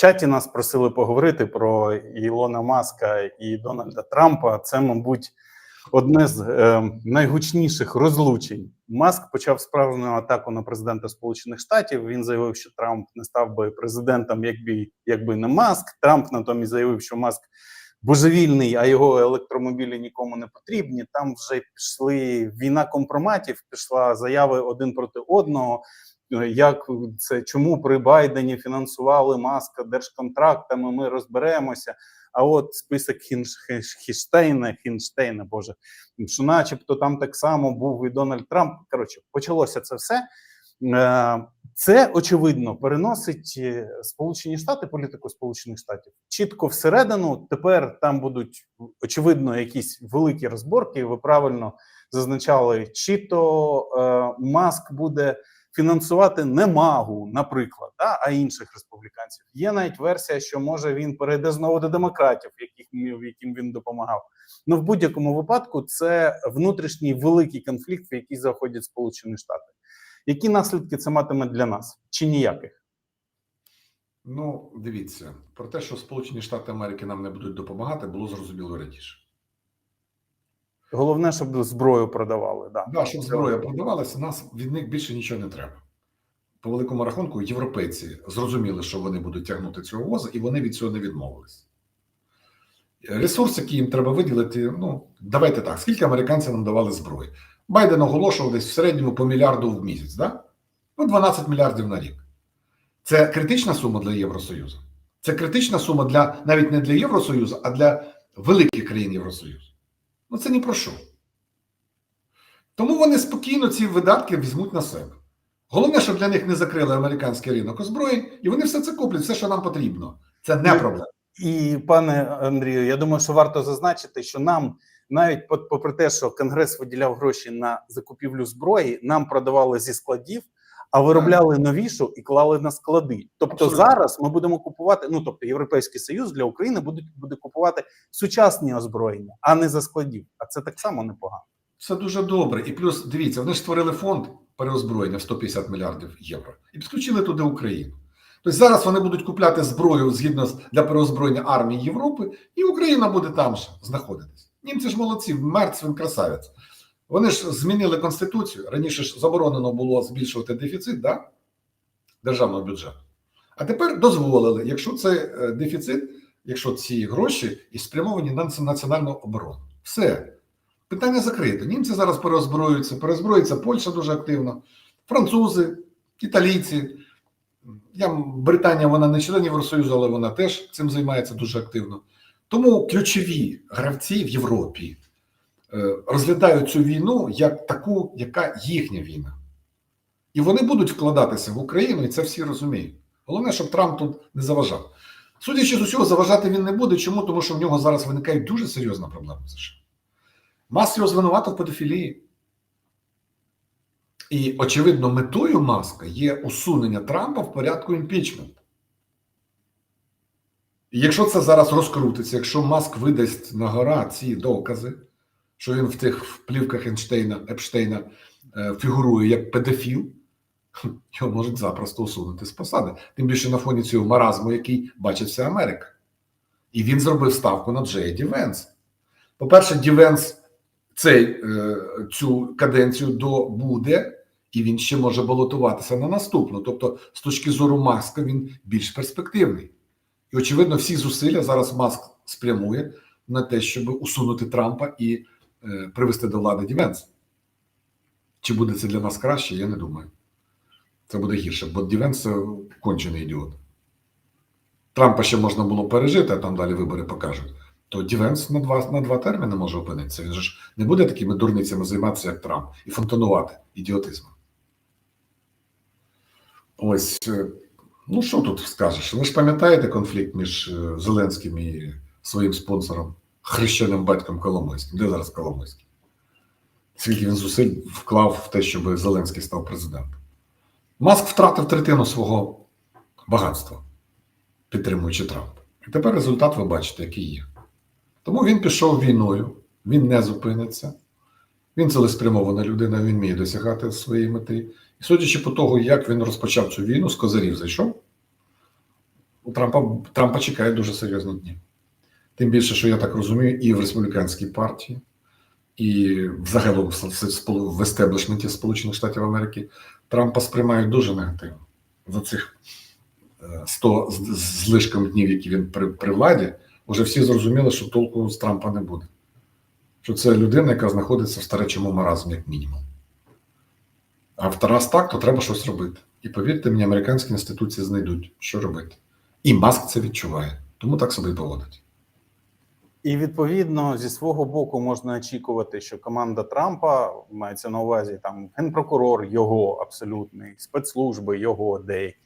чаті нас просили поговорити про Ілона Маска і Дональда Трампа. Це, мабуть, одне з е, найгучніших розлучень. Маск почав справжню атаку на президента Сполучених Штатів. Він заявив, що Трамп не став би президентом, якби якби не Маск. Трамп натомість заявив, що Маск божевільний, а його електромобілі нікому не потрібні. Там вже пішли війна компроматів, пішла заяви один проти одного. Як це чому при Байдені фінансували маска держконтрактами? Ми розберемося. А от список Хінш- Хінш- Хінштейна, Хінштейна, Боже, що, начебто, там так само був і Дональд Трамп. Коротше, почалося це все. Е, Це очевидно переносить е, Сполучені Штати, політику Сполучених Штатів чітко всередину. Тепер там будуть очевидно якісь великі розборки. Ви правильно зазначали, чи то е, Маск буде фінансувати не магу, наприклад, да, а інших республіканців. Є навіть версія, що може він перейде знову до демократів, яких яким він допомагав. Ну в будь-якому випадку це внутрішній великий конфлікт, в який заходять Сполучені Штати. Які наслідки це матиме для нас? Чи ніяких? Ну, дивіться, про те, що Сполучені Штати Америки нам не будуть допомагати, було зрозуміло раніше. Головне, щоб зброю продавали. Да. Да, щоб зброя продавалася, нас від них більше нічого не треба. По великому рахунку, європейці зрозуміли, що вони будуть тягнути цього воза, і вони від цього не відмовились. Ресурс, який їм треба виділити, ну давайте так, скільки американці нам давали зброї? Байден оголошував десь в середньому по мільярду в місяць, да? ну 12 мільярдів на рік. Це критична сума для Євросоюзу. Це критична сума для навіть не для Євросоюзу, а для великих країн Євросоюзу. Ну це ні про що. Тому вони спокійно ці видатки візьмуть на себе. Головне, щоб для них не закрили американський ринок озброєнь, і вони все це куплять, все, що нам потрібно. Це не проблема. І пане Андрію, я думаю, що варто зазначити, що нам навіть по- попри те, що Конгрес виділяв гроші на закупівлю зброї, нам продавали зі складів, а виробляли новішу і клали на склади. Тобто Абсолютно. зараз ми будемо купувати. Ну тобто, Європейський Союз для України буде, буде купувати сучасні озброєння, а не за складів. А це так само непогано. Це дуже добре. І плюс дивіться, вони ж створили фонд переозброєння в 150 мільярдів євро і підключили туди Україну. Тобто зараз вони будуть купляти зброю згідно з для переозброєння армії Європи, і Україна буде там ж знаходитись. Німці ж молодці, Мерц красавець. Вони ж змінили конституцію. Раніше ж заборонено було збільшувати дефіцит да? державного бюджету. А тепер дозволили, якщо це е, дефіцит, якщо ці гроші і спрямовані на національну оборону. Все. Питання закрите. Німці зараз переозброюються, переозброюється Польща дуже активно, французи, італійці. Я, Британія, вона не член Євросоюзу, але вона теж цим займається дуже активно. Тому ключові гравці в Європі розглядають цю війну як таку, яка їхня війна. І вони будуть вкладатися в Україну, і це всі розуміють. Головне, щоб Трамп тут не заважав. Судячи з усього, заважати він не буде. Чому? Тому що в нього зараз виникає дуже серйозна проблема в США. Маск його звинуватив в педофілії. І, очевидно, метою Маска є усунення Трампа в порядку імпічменту. Якщо це зараз розкрутиться, якщо Маск видасть на гора ці докази, що він в тих плівках Ейнштейна, Епштейна е, фігурує як педофіл, його можуть запросто усунути з посади. Тим більше на фоні цього маразму, який бачить вся Америка. І він зробив ставку на Джея Дівенс. По-перше, Дівенс цей, е, цю каденцію добуде, і він ще може балотуватися на наступну. Тобто, з точки зору Маска, він більш перспективний. І, очевидно, всі зусилля зараз Маск спрямує на те, щоб усунути Трампа і привести до влади Дівенс. Чи буде це для нас краще, я не думаю. Це буде гірше, бо Дівенс кончений ідіот. Трампа ще можна було пережити, а там далі вибори покажуть. То Дівенс на два, на два терміни може опинитися. Він же ж не буде такими дурницями займатися, як Трамп, і фонтанувати ідіотизмом. Ось, е, ну що тут скажеш? Ви ж пам'ятаєте конфлікт між е, Зеленським і своїм спонсором, хрещеним батьком Коломойським? Де зараз Коломойський? Скільки він зусиль вклав в те, щоб Зеленський став президентом? Маск втратив третину свого багатства, підтримуючи Трампа. І тепер результат ви бачите, який є. Тому він пішов війною, він не зупиниться. Він цілеспрямована людина, він вміє досягати своєї мети. І судячи по того, як він розпочав цю війну, з козарів зайшов. у Трампа Трампа чекають дуже серйозні дні. Тим більше, що я так розумію, і в республіканській партії, і взагалі в естеблішменті Сполучених Штатів Америки Трампа сприймають дуже негативно за цих е, 100 з з днів, які він при, при владі. Уже всі зрозуміли, що толку з Трампа не буде. Що це людина, яка знаходиться в старечому маразмі, як мінімум. А в Тарас так, то треба щось робити. І повірте мені, американські інституції знайдуть, що робити. І Маск це відчуває, тому так себе і поводить. І відповідно зі свого боку можна очікувати, що команда Трампа мається на увазі там генпрокурор, його абсолютний, спецслужби, його деякі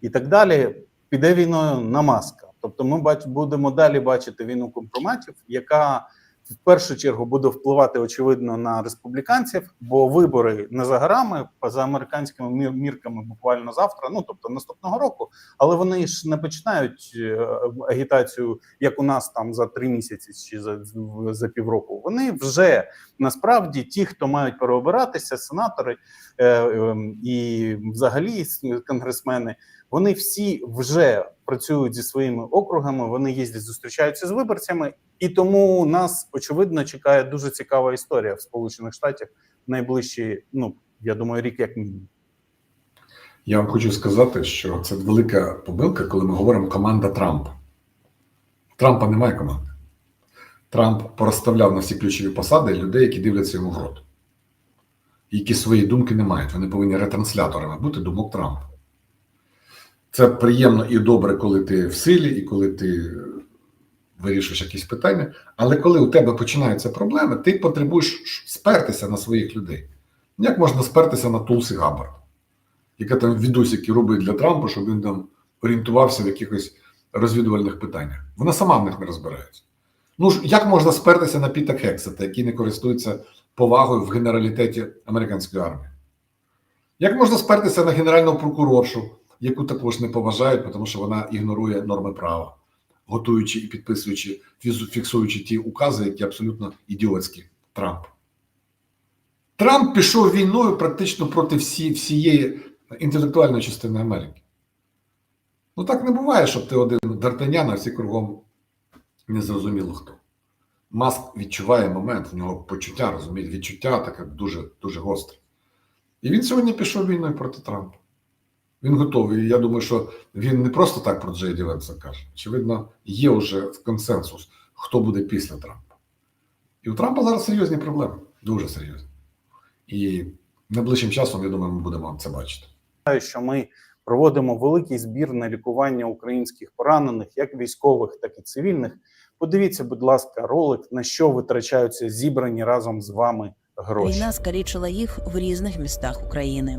і так далі. Піде війною на маска. Тобто, ми будемо далі бачити війну компроматів, яка в першу чергу буде впливати очевидно на республіканців, бо вибори не за горами, за американськими мірками буквально завтра, ну тобто наступного року. Але вони ж не починають е, агітацію, як у нас там за три місяці чи за, за півроку. Вони вже насправді ті, хто мають переобиратися, сенатори е, е, і взагалі конгресмени, вони всі вже працюють зі своїми округами, вони їздять, зустрічаються з виборцями, і тому нас очевидно чекає дуже цікава історія в Сполучених Штатах найближчі, ну я думаю, рік як мінімум. Я вам хочу сказати, що це велика помилка, коли ми говоримо команда Трампа. Трампа немає команди. Трамп порозставляв на всі ключові посади людей, які дивляться йому в рот, які свої думки не мають. Вони повинні ретрансляторами бути думок Трампа. Це приємно і добре, коли ти в силі, і коли ти вирішуєш якісь питання. Але коли у тебе починаються проблеми, ти потребуєш спертися на своїх людей. Як можна спертися на Тулсі Габбард? яка там відосики робить для Трампа, щоб він там орієнтувався в якихось розвідувальних питаннях. Вона сама в них не розбирається. Ну ж як можна спертися на Піта Хексета, який не користується повагою в генералітеті американської армії? Як можна спертися на генеральну прокуроршу, яку також не поважають, тому що вона ігнорує норми права, готуючи і підписуючи, фіксуючи ті укази, які абсолютно ідіотські Трамп. Трамп пішов війною практично проти всі, всієї інтелектуальної частини Америки. Ну так не буває, щоб ти один Д'Артанян, а всі кругом не зрозуміло хто. Маск відчуває момент, в нього почуття, розуміє, відчуття таке дуже, дуже гостре. І він сьогодні пішов війною проти Трампа. Він готовий. Я думаю, що він не просто так про Джей Дівенса каже. Очевидно, є вже консенсус, хто буде після Трампа. І у Трампа зараз серйозні проблеми, дуже серйозні. І найближчим часом, я думаю, ми будемо це бачити. Що ми проводимо великий збір на лікування українських поранених, як військових, так і цивільних. Подивіться, будь ласка, ролик на що витрачаються зібрані разом з вами гроші. Війна скалічила їх в різних містах України.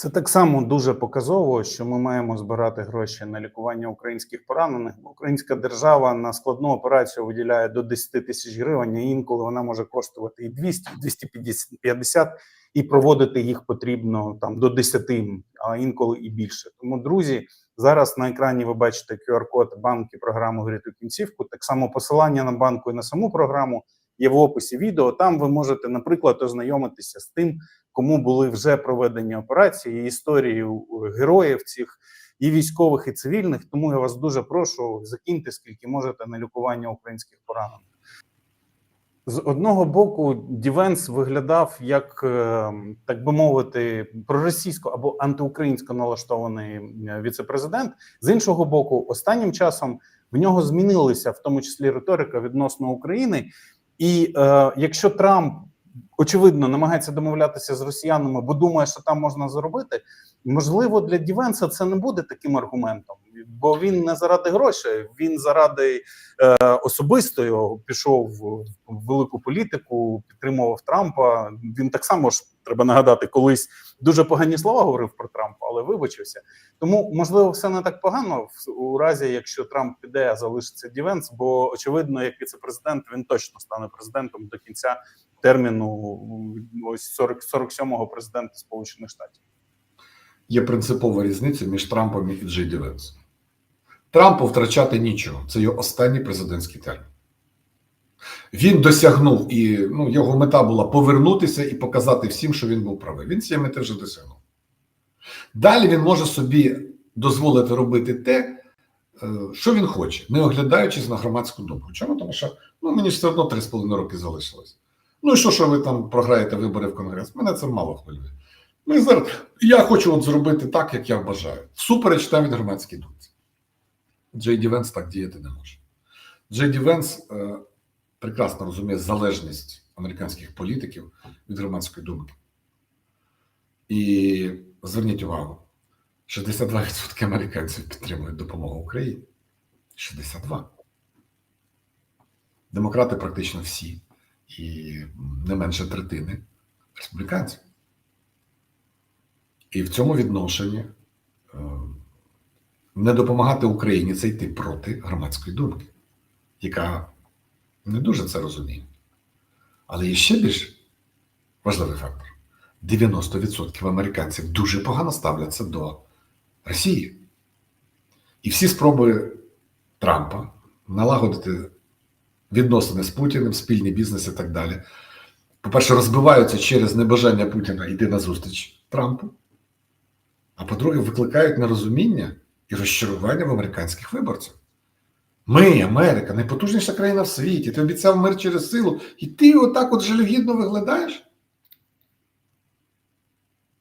Це так само дуже показово, що ми маємо збирати гроші на лікування українських поранених. Українська держава на складну операцію виділяє до 10 тисяч гривень. а Інколи вона може коштувати і 200, і 250, і проводити їх потрібно там до 10, а інколи і більше. Тому, друзі, зараз на екрані ви бачите QR-код банки програми «Врятуй кінцівку. Так само посилання на банку і на саму програму є в описі відео. Там ви можете, наприклад, ознайомитися з тим, кому були вже проведені операції, і історії у- героїв цих і військових, і цивільних. Тому я вас дуже прошу закиньте скільки можете на лікування українських поранених. З одного боку, Дівенс виглядав як, е, так би мовити, проросійсько або антиукраїнсько налаштований е, віцепрезидент. З іншого боку, останнім часом в нього змінилася в тому числі риторика відносно України. І е, якщо Трамп очевидно намагається домовлятися з росіянами, бо думає, що там можна заробити, можливо, для Дівенса це не буде таким аргументом, бо він не заради грошей, він заради е, особисто пішов в велику політику, підтримував Трампа. Він так само ж треба нагадати, колись дуже погані слова говорив про Трампа, але вибачився. Тому можливо, все не так погано в- у разі, якщо Трамп піде, а залишиться Дівенс, бо очевидно, як віце-президент, він точно стане президентом до кінця терміну ось 40, 47-го президента Сполучених Штатів. Є принципова різниця між Трампом і Джей Ді Венсом. Трампу втрачати нічого. Це його останній президентський термін. Він досягнув, і ну, його мета була повернутися і показати всім, що він був правий. Він цієї мети вже досягнув. Далі він може собі дозволити робити те, е, що він хоче, не оглядаючись на громадську думку. Чому? Тому що ну, мені ж все одно 3,5 роки залишилось. Ну і що, що ви там програєте вибори в Конгрес? Мене це мало хвилює. Ми зараз, я хочу от зробити так, як я бажаю. Всупереч від громадській думці. Джей Ді Венс так діяти не може. Джей Ді Венс е, прекрасно розуміє залежність американських політиків від громадської думки. І зверніть увагу: 62% американців підтримують допомогу Україні. 62. Демократи практично всі, і не менше третини республіканців. І в цьому відношенні е, не допомагати Україні це йти проти громадської думки, яка не дуже це розуміє. Але є ще більш важливий фактор: 90% американців дуже погано ставляться до Росії. І всі спроби Трампа налагодити відносини з Путіним, спільний бізнес і так далі. По-перше, розбиваються через небажання Путіна йти на зустріч Трампу. По-друге, викликають нерозуміння і розчарування в американських виборців. Ми, Америка, найпотужніша країна в світі. Ти обіцяв мир через силу, і ти отак от жалюгідно виглядаєш.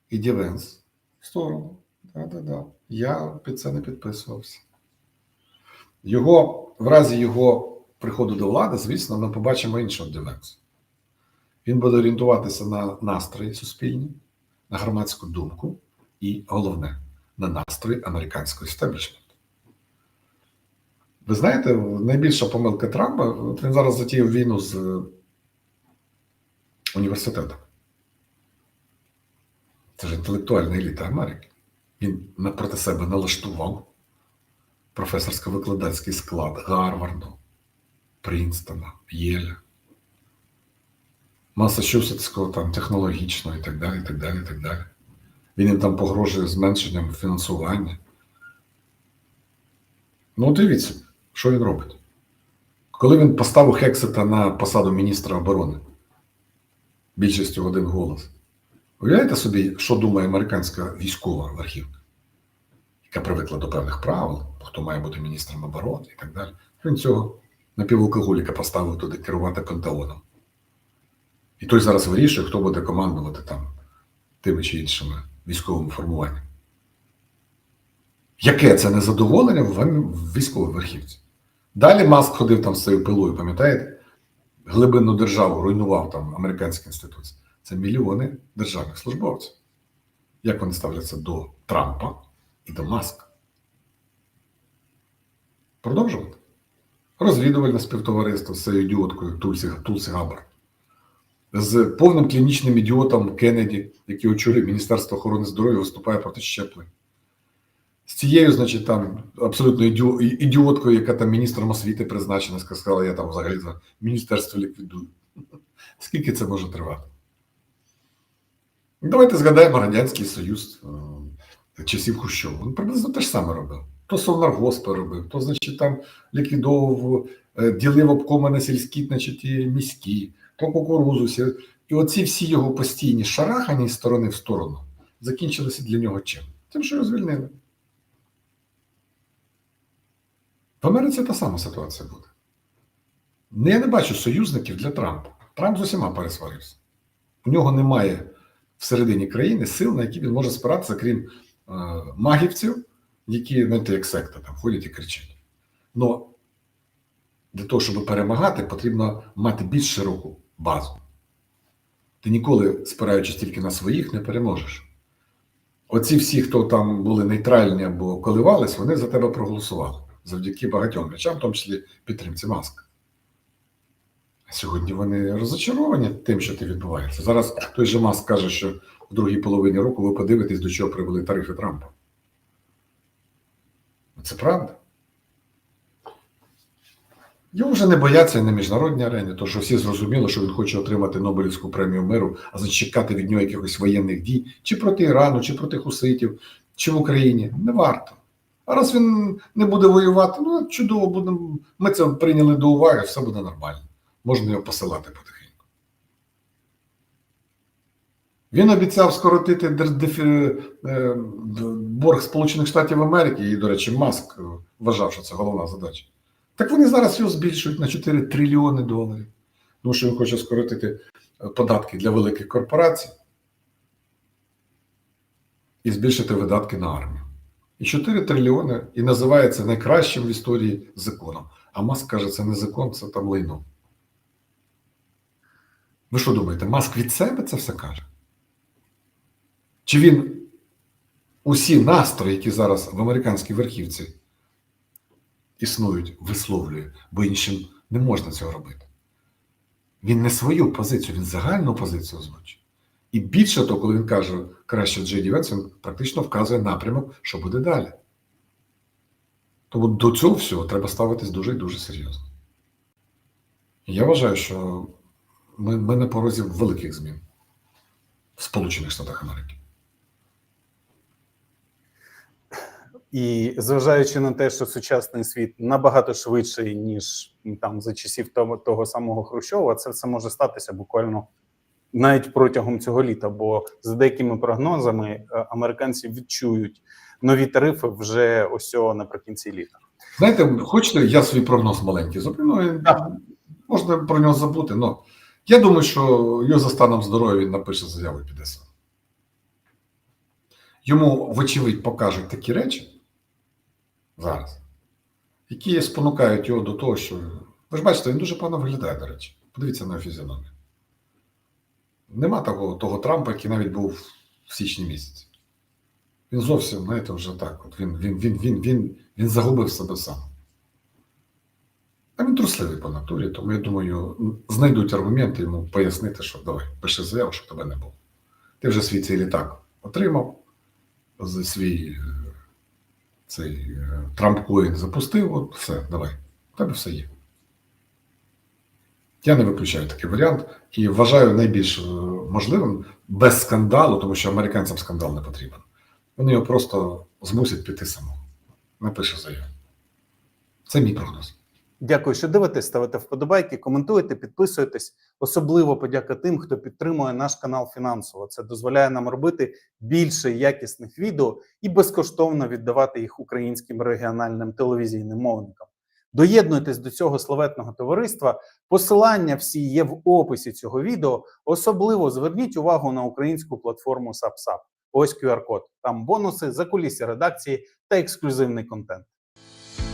І Дівенс в сторону. Да-да-да. Я під це не підписувався. Його, в разі його приходу до влади, звісно, ми побачимо іншого Дівенса. Він буде орієнтуватися на настрої суспільні, на громадську думку і головне на настрої американського істеблішменту. Ви знаєте, найбільша помилка Трампа, він зараз затіяв війну з е, університетом. Це ж інтелектуальна еліта Америки. Він проти себе налаштував професорсько-викладацький склад Гарварду, Принстона, Єля, Масачусетського там технологічного і так далі, і так далі, і так далі. Він їм там погрожує зменшенням фінансування. Ну, дивіться, що він робить. Коли він поставив Хексета на посаду міністра оборони, більшістю в один голос, уявляєте собі, що думає американська військова верхівка, яка привикла до певних правил, хто має бути міністром оборони і так далі. Він цього напівалкоголіка поставив туди керувати Пентагоном. І той зараз вирішує, хто буде командувати там тими чи іншими військовими формуваннями. Яке це незадоволення в військовій верхівці? Далі Маск ходив там з цією пилою, пам'ятаєте? Глибинну державу руйнував там американські інституції. Це мільйони державних службовців. Як вони ставляться до Трампа і до Маска? Продовжувати. Розвідувальне співтовариство з цією ідіоткою Тульсі, Габар. З повним клінічним ідіотом Кеннеді, який очолює Міністерство охорони здоров'я, виступає проти щеплень. З цією, значить, там абсолютно ідіоткою, яка там міністром освіти призначена, сказала, я там взагалі за міністерство ліквідую. Скільки це може тривати? Давайте згадаємо Радянський Союз е, часів Хрущова. Він приблизно те ж саме робив. То совнаргоспи робив, то, значить, там ліквідовував, е, ділив обкоми на сільські, значить, і міські, то кукурузу. І оці всі його постійні шарахані з сторони в сторону закінчилися для нього чим? Тим, що його звільнили. В Америці та сама ситуація буде. Ну, Я не бачу союзників для Трампа. Трамп з усіма пересварився. У нього немає всередині країни сил, на які він може спиратися, крім е, магівців, які, знаєте, як секта, там ходять і кричать. Но для того, щоб перемагати, потрібно мати більш широку базу. Ти ніколи, спираючись тільки на своїх, не переможеш. Оці всі, хто там були нейтральні або коливались, вони за тебе проголосували завдяки багатьом речам, в тому числі підтримці маска. А сьогодні вони розочаровані тим, що ти відбувається. Зараз той же Маск каже, що в другій половині року ви подивитесь, до чого привели тарифи Трампа. Це правда. Його вже не бояться і на міжнародній арені, тому що всі зрозуміли, що він хоче отримати Нобелівську премію миру, а значить чекати від нього якихось воєнних дій, чи проти Ірану, чи проти Хуситів, чи в Україні. Не варто. А раз він не буде воювати, ну чудово будемо. Ми це прийняли до уваги, все буде нормально. Можна його посилати потихеньку. Він обіцяв скоротити е, борг Сполучених Штатів Америки, і, до речі, Маск вважав, що це головна задача. Так вони зараз його збільшують на 4 трильйони доларів. Тому що він хоче скоротити е, податки для великих корпорацій і збільшити видатки на армію. І 4 трильйони і називає це найкращим в історії законом. А Маск каже, це не закон, це там лайно. Ви що думаєте, Маск від себе це все каже? Чи він усі настрої, які зараз в американській верхівці існують, висловлює, бо іншим не можна цього робити. Він не свою позицію, він загальну позицію озвучує. І більше того, коли він каже краще Джей Венс, він практично вказує напрямок, що буде далі. Тому до цього всього треба ставитись дуже і дуже серйозно. Я вважаю, що ми, ми на порозі великих змін в Сполучених Штатах Америки. І зважаючи на те, що сучасний світ набагато швидший, ніж там за часів того, того самого Хрущова, це все може статися буквально навіть протягом цього літа. Бо за деякими прогнозами е, американці відчують нові тарифи вже ось наприкінці літа. Знаєте, хочете, я свій прогноз маленький зроблю. Ну, можна про нього забути. але я думаю, що його за станом здоров'я він напише заяву і піде сам. Йому, вочевидь, покажуть такі речі зараз, які спонукають його до того, що. Ви ж бачите, він дуже погано виглядає, до речі. Подивіться на фізіономію. Нема того, того Трампа, який навіть був в січні місяці. Він зовсім, знаєте, вже так. От він, він, він, він, він, він загубив себе сам. А він трусливий по натурі, тому я думаю, знайдуть аргументи йому пояснити, що давай, пиши заяву, що тебе не було. Ти вже свій цей літак отримав, свій е, цей Трампкоін запустив, от все, давай, у тебе все є. Я не виключаю такий варіант і вважаю найбільш е, можливим без скандалу, тому що американцям скандал не потрібен. Вони його просто змусять піти самого. Напише заяву. Це мій прогноз. Дякую, що дивитесь, ставите вподобайки, коментуєте, підписуєтесь. Особливо подяка тим, хто підтримує наш канал фінансово. Це дозволяє нам робити більше якісних відео і безкоштовно віддавати їх українським регіональним телевізійним мовникам. Доєднуйтесь до цього славетного товариства. Посилання всі є в описі цього відео. Особливо зверніть увагу на українську платформу SubSub. Ось QR-код. Там бонуси, закулісся редакції та ексклюзивний контент.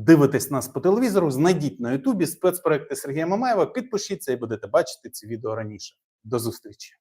Дивитесь нас по телевізору, знайдіть на Ютубі спецпроекти Сергія Мамаєва, підпишіться і будете бачити ці відео раніше. До зустрічі!